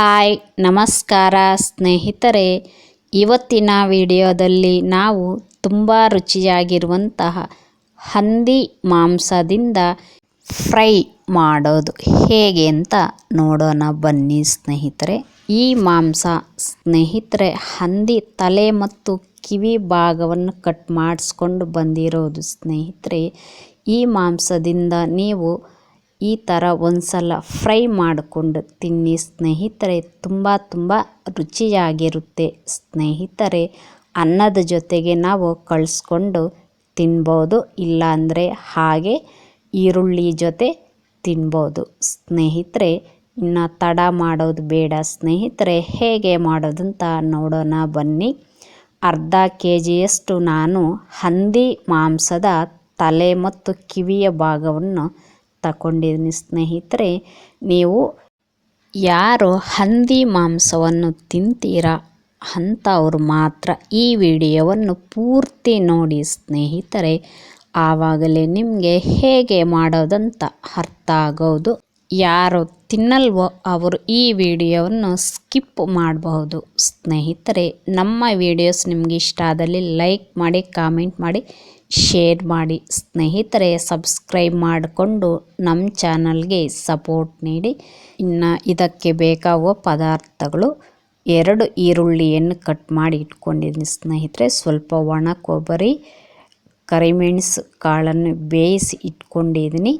Hi, ನಮಸ್ಕಾರ ಸ್ನೇಹಿತರೆ. ಇವತ್ತಿನ ವಿಡಿಯೋದಲ್ಲಿ ನಾವು ತುಂಬ ರುಚಿಯಾಗಿರುವಂತಹ ಹಂದಿ ಮಾಂಸದಿಂದ ಫ್ರೈ ಮಾಡೋದು ಹೇಗೆ ಅಂತ ನೋಡೋಣ ಬನ್ನಿ ಸ್ನೇಹಿತರೆ. ಈ ಮಾಂಸ ಸ್ನೇಹಿತರೆ ಹಂದಿ ತಲೆ ಮತ್ತು ಕಿವಿ ಭಾಗವನ್ನು ಕಟ್ ಮಾಡಿಸ್ಕೊಂಡು ಬಂದಿರೋದು ಸ್ನೇಹಿತರೆ. ಈ ಮಾಂಸದಿಂದ ನೀವು ಈ ಥರ ಒಂದ್ಸಲ ಫ್ರೈ ಮಾಡಿಕೊಂಡು ತಿನ್ನಿ ಸ್ನೇಹಿತರೆ, ತುಂಬ ತುಂಬ ರುಚಿಯಾಗಿರುತ್ತೆ. ಸ್ನೇಹಿತರೆ, ಅನ್ನದ ಜೊತೆಗೆ ನಾವು ಕಳಿಸ್ಕೊಂಡು ತಿನ್ಬೋದು, ಇಲ್ಲಾಂದರೆ ಹಾಗೆ ಈರುಳ್ಳಿ ಜೊತೆ ತಿನ್ಬೋದು. ಸ್ನೇಹಿತರೆ, ಇನ್ನು ತಡ ಮಾಡೋದು ಬೇಡ. ಸ್ನೇಹಿತರೆ, ಹೇಗೆ ಮಾಡೋದಂತ ನೋಡೋಣ ಬನ್ನಿ. ಅರ್ಧ ಕೆ ಜಿಯಷ್ಟು ನಾನು ಹಂದಿ ಮಾಂಸದ ತಲೆ ಮತ್ತು ಕಿವಿಯ ಭಾಗವನ್ನು ತಗೊಂಡಿದ್ದೀನಿ ಸ್ನೇಹಿತರೆ, ನೀವು ಯಾರು ಹಂದಿ ಮಾಂಸವನ್ನು ತಿಂತೀರಾ ಅಂಥವ್ರು ಮಾತ್ರ ಈ ವಿಡಿಯೋವನ್ನು ಪೂರ್ತಿ ನೋಡಿ ಸ್ನೇಹಿತರೆ. ಆವಾಗಲೇ ನಿಮಗೆ ಹೇಗೆ ಮಾಡೋದಂತ ಅರ್ಥ ಆಗೋದು. ಯಾರು ತಿನ್ನಲ್ವೋ ಅವರು ಈ ವಿಡಿಯೋವನ್ನು ಸ್ಕಿಪ್ ಮಾಡಬಹುದು. ಸ್ನೇಹಿತರೆ, ನಮ್ಮ ವಿಡಿಯೋಸ್ ನಿಮಗೆ ಇಷ್ಟ ಆದಲ್ಲಿ ಲೈಕ್ ಮಾಡಿ, ಕಾಮೆಂಟ್ ಮಾಡಿ. ಶೇರ್ ಮಾಡಿ. ಸ್ನೇಹಿತರೆ, ಸಬ್ಸ್ಕ್ರೈಬ್ ಮಾಡಿಕೊಂಡು ನಮ್ಮ ಚಾನಲ್ಗೆ ಸಪೋರ್ಟ್ ನೀಡಿ. ಇನ್ನು ಇದಕ್ಕೆ ಬೇಕಾಗುವ ಪದಾರ್ಥಗಳು ಎರಡು ಈರುಳ್ಳಿಯನ್ನು ಕಟ್ ಮಾಡಿ ಇಟ್ಕೊಂಡಿದ್ದೀನಿ ಸ್ನೇಹಿತರೆ. ಸ್ವಲ್ಪ ಒಣ ಕೊಬ್ಬರಿ, ಕರಿಮೆಣಸು ಕಾಳನ್ನು ಬೇಯಿಸಿ ಇಟ್ಕೊಂಡಿದ್ದೀನಿ.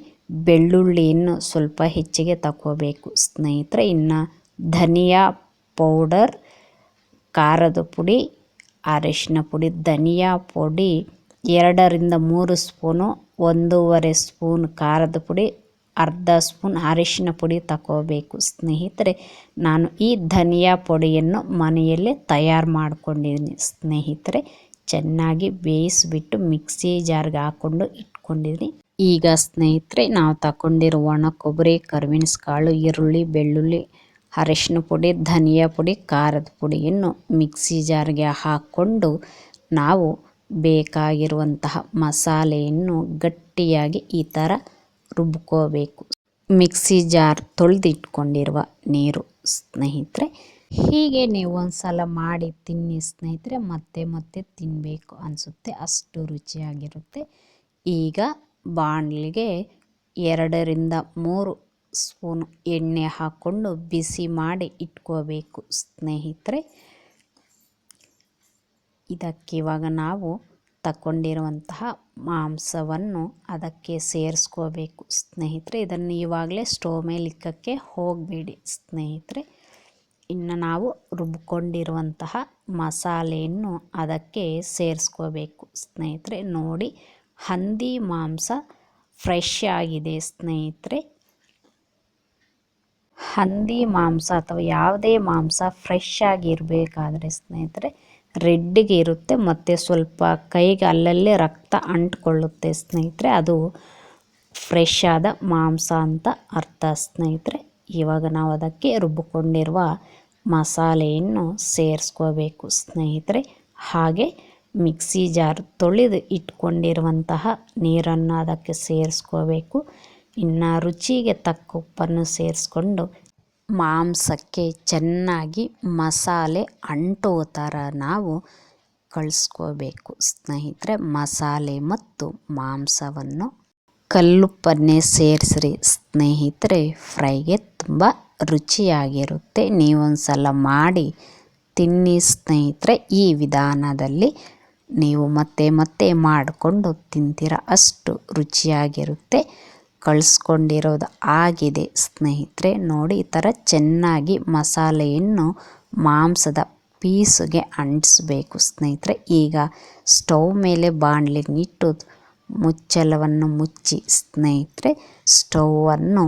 ಬೆಳ್ಳುಳ್ಳಿಯನ್ನು ಸ್ವಲ್ಪ ಹೆಚ್ಚಿಗೆ ತಗೋಬೇಕು ಸ್ನೇಹಿತರೆ. ಇನ್ನು ಧನಿಯಾ ಪೌಡರ್, ಖಾರದ ಪುಡಿ, ಅರಿಶಿನ ಪುಡಿ, ಧನಿಯಾ ಪುಡಿ ಎರಡರಿಂದ ಮೂರು ಸ್ಪೂನು, ಒಂದೂವರೆ ಸ್ಪೂನ್ ಖಾರದ ಪುಡಿ, ಅರ್ಧ ಸ್ಪೂನ್ ಅರಿಶಿನ ಪುಡಿ ತಗೋಬೇಕು ಸ್ನೇಹಿತರೆ, ನಾನು ಈ ಧನಿಯಾ ಪುಡಿಯನ್ನು ಮನೆಯಲ್ಲೇ ತಯಾರು ಮಾಡ್ಕೊಂಡಿದ್ದೀನಿ. ಸ್ನೇಹಿತರೆ, ಚೆನ್ನಾಗಿ ಬೇಯಿಸಿಬಿಟ್ಟು ಮಿಕ್ಸಿ ಜಾರ್ಗೆ ಹಾಕ್ಕೊಂಡು ಇಟ್ಕೊಂಡಿದ್ದೀನಿ. ಈಗ ಸ್ನೇಹಿತರೆ, ನಾವು ತಗೊಂಡಿರುವ ಒಣ ಕೊಬ್ಬರಿ ಕಾಳು ಈರುಳ್ಳಿ, ಬೆಳ್ಳುಳ್ಳಿ, ಅರಿಶಿನ ಪುಡಿ, ಧನಿಯಾ ಪುಡಿ, ಖಾರದ ಪುಡಿಯನ್ನು ಮಿಕ್ಸಿ ಜಾರ್ಗೆ ಹಾಕ್ಕೊಂಡು ನಾವು ಬೇಕಾಗಿರುವಂತಹ ಮಸಾಲೆಯನ್ನು ಗಟ್ಟಿಯಾಗಿ ಈ ಥರ ರುಬ್ಕೋಬೇಕು. ಮಿಕ್ಸಿ ಜಾರ್ ತೊಳೆದಿಟ್ಕೊಂಡಿರುವ ನೀರು ಸ್ನೇಹಿತರೆ, ಹೀಗೆ ನೀವು ಒಂದು ಸಲ ಮಾಡಿ ತಿನ್ನಿ ಸ್ನೇಹಿತರೆ, ಮತ್ತೆ ಮತ್ತೆ ತಿನ್ನಬೇಕು ಅನಿಸುತ್ತೆ, ಅಷ್ಟು ರುಚಿಯಾಗಿರುತ್ತೆ. ಈಗ ಬಾಣಲಿಗೆ ಎರಡರಿಂದ ಮೂರು ಸ್ಪೂನು ಎಣ್ಣೆ ಹಾಕ್ಕೊಂಡು ಬಿಸಿ ಮಾಡಿ ಇಟ್ಕೋಬೇಕು ಸ್ನೇಹಿತರೆ. ಇದಕ್ಕೆ ಇವಾಗ ನಾವು ತಗೊಂಡಿರುವಂತಹ ಮಾಂಸವನ್ನು ಅದಕ್ಕೆ ಸೇರಿಸ್ಕೋಬೇಕು. ಸ್ನೇಹಿತರೆ, ಇದನ್ನು ಇವಾಗಲೇ ಸ್ಟೋವ್ ಮೇಲೆ ಇಕ್ಕಕ್ಕೆ ಹೋಗಬೇಡಿ. ಸ್ನೇಹಿತರೆ, ಇನ್ನು ನಾವು ರುಬ್ಕೊಂಡಿರುವಂತಹ ಮಸಾಲೆಯನ್ನು ಅದಕ್ಕೆ ಸೇರಿಸ್ಕೋಬೇಕು. ಸ್ನೇಹಿತರೆ, ನೋಡಿ, ಹಂದಿ ಮಾಂಸ ಫ್ರೆಶ್ ಆಗಿದೆ. ಸ್ನೇಹಿತರೆ, ಹಂದಿ ಮಾಂಸ ಅಥವಾ ಯಾವುದೇ ಮಾಂಸ ಫ್ರೆಶ್ ಆಗಿರಬೇಕಾದ್ರೆ ಸ್ನೇಹಿತರೆ ರೆಡ್ಡಿಗೆ ಇರುತ್ತೆ, ಮತ್ತು ಸ್ವಲ್ಪ ಕೈಗೆ ಅಲ್ಲಲ್ಲೇ ರಕ್ತ ಅಂಟ್ಕೊಳ್ಳುತ್ತೆ ಸ್ನೇಹಿತರೆ. ಅದು ಫ್ರೆಶ್ ಆದ ಮಾಂಸ ಅಂತ ಅರ್ಥ ಸ್ನೇಹಿತರೆ. ಇವಾಗ ನಾವು ಅದಕ್ಕೆ ರುಬ್ಬಿಕೊಂಡಿರುವ ಮಸಾಲೆಯನ್ನು ಸೇರಿಸ್ಕೋಬೇಕು ಸ್ನೇಹಿತರೆ. ಹಾಗೆ ಮಿಕ್ಸಿ ಜಾರ್ ತೊಳೆದು ಇಟ್ಕೊಂಡಿರುವಂತಹ ನೀರನ್ನು ಅದಕ್ಕೆ ಸೇರಿಸ್ಕೋಬೇಕು. ಇನ್ನು ರುಚಿಗೆ ತಕ್ಕ ಉಪ್ಪನ್ನು ಸೇರಿಸ್ಕೊಂಡು ಮಾಂಸಕ್ಕೆ ಚೆನ್ನಾಗಿ ಮಸಾಲೆ ಅಂಟೋ ಥರ ನಾವು ಕಳಿಸ್ಕೋಬೇಕು. ಸ್ನೇಹಿತರೆ, ಮಸಾಲೆ ಮತ್ತು ಮಾಂಸವನ್ನು ಕಲ್ಲುಪ್ಪನ್ನೇ ಸೇರಿಸ್ರಿ. ಸ್ನೇಹಿತರೆ, ಫ್ರೈಗೆ ತುಂಬ ರುಚಿಯಾಗಿರುತ್ತೆ. ನೀವೊಂದು ಸಲ ಮಾಡಿ ತಿನ್ನಿ ಸ್ನೇಹಿತರೆ. ಈ ವಿಧಾನದಲ್ಲಿ ನೀವು ಮತ್ತೆ ಮತ್ತೆ ಮಾಡಿಕೊಂಡು ತಿಂತೀರ. ಅಷ್ಟು ರುಚಿಯಾಗಿರುತ್ತೆ. ಕಳಿಸ್ಕೊಂಡಿರೋದು ಆಗಿದೆ ಸ್ನೇಹಿತರೆ. ನೋಡಿ, ಈ ಥರ ಚೆನ್ನಾಗಿ ಮಸಾಲೆಯನ್ನು ಮಾಂಸದ ಪೀಸ್ಗೆ ಅಂಟಿಸ್ಬೇಕು ಸ್ನೇಹಿತರೆ. ಈಗ ಸ್ಟವ್ ಮೇಲೆ ಬಾಣಲಿನಿಟ್ಟು ಮುಚ್ಚಲವನ್ನು ಮುಚ್ಚಿ ಸ್ನೇಹಿತರೆ, ಸ್ಟವನ್ನು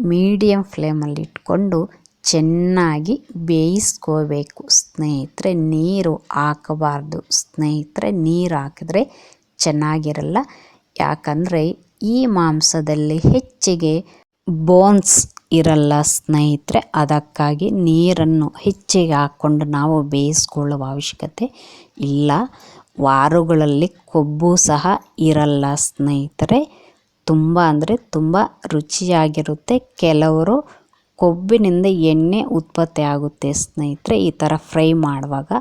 ಮೀಡಿಯಮ್ ಫ್ಲೇಮಲ್ಲಿ ಇಟ್ಕೊಂಡು ಚೆನ್ನಾಗಿ ಬೇಯಿಸ್ಕೋಬೇಕು ಸ್ನೇಹಿತರೆ. ನೀರು ಹಾಕಬಾರ್ದು ಸ್ನೇಹಿತರೆ. ನೀರು ಹಾಕಿದ್ರೆ ಚೆನ್ನಾಗಿರಲ್ಲ. ಯಾಕಂದರೆ ಈ ಮಾಂಸದಲ್ಲಿ ಹೆಚ್ಚಿಗೆ ಬೋನ್ಸ್ ಇರಲ್ಲ ಸ್ನೇಹಿತರೆ. ಅದಕ್ಕಾಗಿ ನೀರನ್ನು ಹೆಚ್ಚಿಗೆ ಹಾಕ್ಕೊಂಡು ನಾವು ಬೇಯಿಸ್ಕೊಳ್ಳುವ ಅವಶ್ಯಕತೆ ಇಲ್ಲ. ವಾರುಗಳಲ್ಲಿ ಕೊಬ್ಬು ಸಹ ಇರಲ್ಲ ಸ್ನೇಹಿತರೆ. ತುಂಬ ಅಂದರೆ ತುಂಬ ರುಚಿಯಾಗಿರುತ್ತೆ. ಕೆಲವರು ಕೊಬ್ಬಿನಿಂದ ಎಣ್ಣೆ ಉತ್ಪತ್ತಿ ಆಗುತ್ತೆ ಸ್ನೇಹಿತರೆ. ಈ ಥರ ಫ್ರೈ ಮಾಡುವಾಗ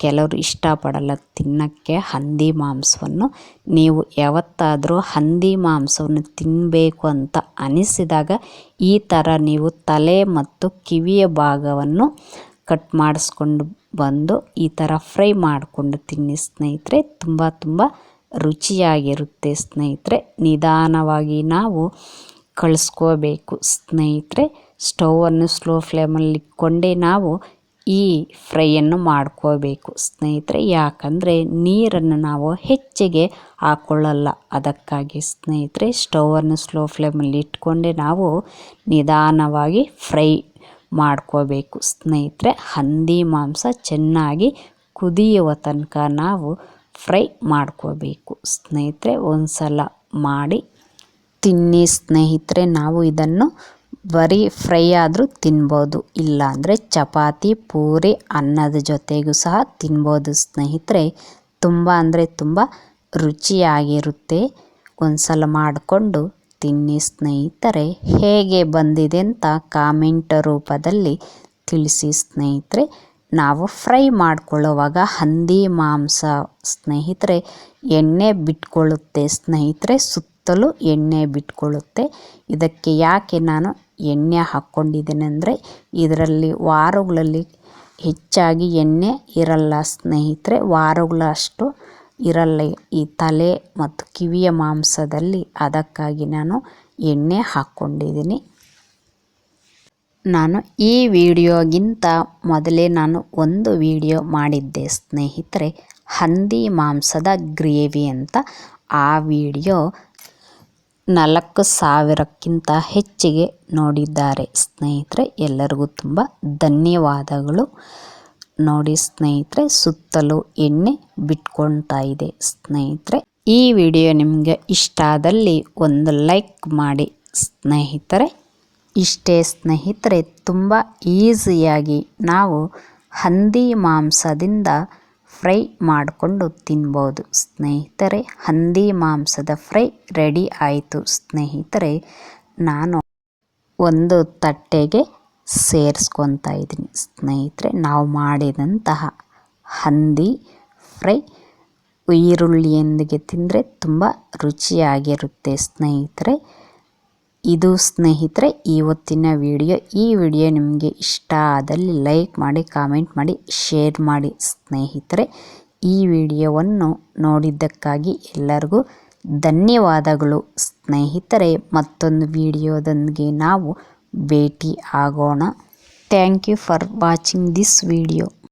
ಕೆಲವರು ಇಷ್ಟಪಡಲ್ಲ ತಿನ್ನೋಕ್ಕೆ ಹಂದಿ ಮಾಂಸವನ್ನು. ನೀವು ಯಾವತ್ತಾದರೂ ಹಂದಿ ಮಾಂಸವನ್ನು ತಿನ್ನಬೇಕು ಅಂತ ಅನಿಸಿದಾಗ ಈ ಥರ ನೀವು ತಲೆ ಮತ್ತು ಕಿವಿಯ ಭಾಗವನ್ನು ಕಟ್ ಮಾಡಿಸ್ಕೊಂಡು ಬಂದು ಈ ಥರ ಫ್ರೈ ಮಾಡಿಕೊಂಡು ತಿನ್ನಿ ಸ್ನೇಹಿತರೆ. ತುಂಬ ತುಂಬ ರುಚಿಯಾಗಿರುತ್ತೆ ಸ್ನೇಹಿತರೆ. ನಿಧಾನವಾಗಿ ನಾವು ಕಳಿಸ್ಕೋಬೇಕು ಸ್ನೇಹಿತರೆ. ಸ್ಟೌವನ್ನು ಸ್ಲೋ ಫ್ಲೇಮಲ್ಲಿ ಇಟ್ಕೊಂಡೇ ನಾವು ಈ ಫ್ರೈಯನ್ನು ಮಾಡ್ಕೋಬೇಕು ಸ್ನೇಹಿತರೆ, ಯಾಕಂದರೆ ನೀರನ್ನು ನಾವು ಹೆಚ್ಚಿಗೆ ಹಾಕ್ಕೊಳ್ಳಲ್ಲ ಅದಕ್ಕಾಗಿ ಸ್ನೇಹಿತರೆ, ಸ್ಟೌವನ್ನು ಸ್ಲೋ ಫ್ಲೇಮಲ್ಲಿ ಇಟ್ಕೊಂಡೆ ನಾವು ನಿಧಾನವಾಗಿ ಫ್ರೈ ಮಾಡ್ಕೋಬೇಕು ಸ್ನೇಹಿತರೆ, ಹಂದಿ ಮಾಂಸ ಚೆನ್ನಾಗಿ ಕುದಿಯುವ ತನಕ ನಾವು ಫ್ರೈ ಮಾಡ್ಕೋಬೇಕು ಸ್ನೇಹಿತರೆ ಒಂದು ಸಲ ಮಾಡಿ ತಿನ್ನಿ. ಸ್ನೇಹಿತರೆ, ನಾವು ಇದನ್ನು ಬರೀ ಫ್ರೈ ಆದರೂ ತಿನ್ಬೋದು. ಇಲ್ಲಾಂದರೆ ಚಪಾತಿ, ಪೂರಿ ಅನ್ನದ ಜೊತೆಗೂ ಸಹ ತಿನ್ಬೋದು ಸ್ನೇಹಿತರೆ. ತುಂಬ ಅಂದರೆ ತುಂಬ ರುಚಿಯಾಗಿರುತ್ತೆ. ಒಂದು ಸಲ ಮಾಡಿಕೊಂಡು ತಿನ್ನಿ ಸ್ನೇಹಿತರೆ. ಹೇಗೆ ಬಂದಿದೆ ಅಂತ ಕಾಮೆಂಟ್ ರೂಪದಲ್ಲಿ ತಿಳಿಸಿ ಸ್ನೇಹಿತರೆ. ನಾವು ಫ್ರೈ ಮಾಡಿಕೊಳ್ಳುವಾಗ ಹಂದಿ ಮಾಂಸ ಸ್ನೇಹಿತರೆ, ಎಣ್ಣೆ ಬಿಟ್ಕೊಳ್ಳುತ್ತೆ ಸ್ನೇಹಿತರೆ. ಸುತ್ತಲೂ ಎಣ್ಣೆ ಬಿಟ್ಕೊಳ್ಳುತ್ತೆ. ಇದಕ್ಕೆ ಯಾಕೆ ನಾನು ಎಣ್ಣೆ ಹಾಕ್ಕೊಂಡಿದ್ದೇನೆ ಅಂದರೆ ಇದರಲ್ಲಿ ವಾರಗಳಲ್ಲಿ ಹೆಚ್ಚಾಗಿ ಎಣ್ಣೆ ಇರಲ್ಲ ಸ್ನೇಹಿತರೆ, ವಾರಗಳಷ್ಟು ಇರಲ್ಲ. ಈ ತಲೆ ಮತ್ತು ಕಿವಿಯ ಮಾಂಸದಲ್ಲಿ ಅದಕ್ಕಾಗಿ ನಾನು ಎಣ್ಣೆ ಹಾಕ್ಕೊಂಡಿದ್ದೀನಿ. ನಾನು ಈ ವಿಡಿಯೋಗಿಂತ ಮೊದಲೇ ನಾನು ಒಂದು ವಿಡಿಯೋ ಮಾಡಿದ್ದೆ ಸ್ನೇಹಿತರೆ, ಹಂದಿ ಮಾಂಸದ ಗ್ರೇವಿ ಅಂತ. ಆ ವಿಡಿಯೋ ನಾಲ್ಕು ಸಾವಿರಕ್ಕಿಂತ ಹೆಚ್ಚಿಗೆ ನೋಡಿದ್ದಾರೆ. ಸ್ನೇಹಿತರೆ, ಎಲ್ಲರಿಗೂ ತುಂಬ ಧನ್ಯವಾದಗಳು. ನೋಡಿ ಸ್ನೇಹಿತರೆ, ಸುತ್ತಲೂ ಎಣ್ಣೆ ಬಿಟ್ಕೊಳ್ತಾ ಇದೆ. ಸ್ನೇಹಿತರೆ, ಈ ವಿಡಿಯೋ ನಿಮಗೆ ಇಷ್ಟ ಆದಲ್ಲಿ ಒಂದು ಲೈಕ್ ಮಾಡಿ. ಸ್ನೇಹಿತರೆ, ಇಷ್ಟೇ ಸ್ನೇಹಿತರೆ, ತುಂಬ ಈಸಿಯಾಗಿ ನಾವು ಹಂದಿ ಮಾಂಸದಿಂದ ಫ್ರೈ ಮಾಡಿಕೊಂಡು ತಿನ್ಬೋದು. ಸ್ನೇಹಿತರೆ, ಹಂದಿ ಮಾಂಸದ ಫ್ರೈ ರೆಡಿ ಆಯಿತು. ಸ್ನೇಹಿತರೆ, ನಾನು ಒಂದು ತಟ್ಟೆಗೆ ಸೇರಿಸ್ಕೊತಾ ಇದ್ದೀನಿ. ಸ್ನೇಹಿತರೆ, ನಾವು ಮಾಡಿದಂತಹ ಹಂದಿ ಫ್ರೈ ಈರುಳ್ಳಿಯೊಂದಿಗೆ ತಿಂದರೆ ತುಂಬ ರುಚಿಯಾಗಿರುತ್ತೆ. ಸ್ನೇಹಿತರೆ ಇದು ಸ್ನೇಹಿತರೆ ಇವತ್ತಿನ ವಿಡಿಯೋ. ಈ ವಿಡಿಯೋ ನಿಮಗೆ ಇಷ್ಟ ಆದಲ್ಲಿ ಲೈಕ್ ಮಾಡಿ, ಕಾಮೆಂಟ್ ಮಾಡಿ, ಶೇರ್ ಮಾಡಿ ಸ್ನೇಹಿತರೆ. ಈ ವಿಡಿಯೋವನ್ನು ನೋಡಿದ್ದಕ್ಕಾಗಿ ಎಲ್ಲರಿಗೂ ಧನ್ಯವಾದಗಳು ಸ್ನೇಹಿತರೆ. ಮತ್ತೊಂದು ವಿಡಿಯೋದೊಂದಿಗೆ ನಾವು ಭೇಟಿ ಆಗೋಣ. Thank you for watching this video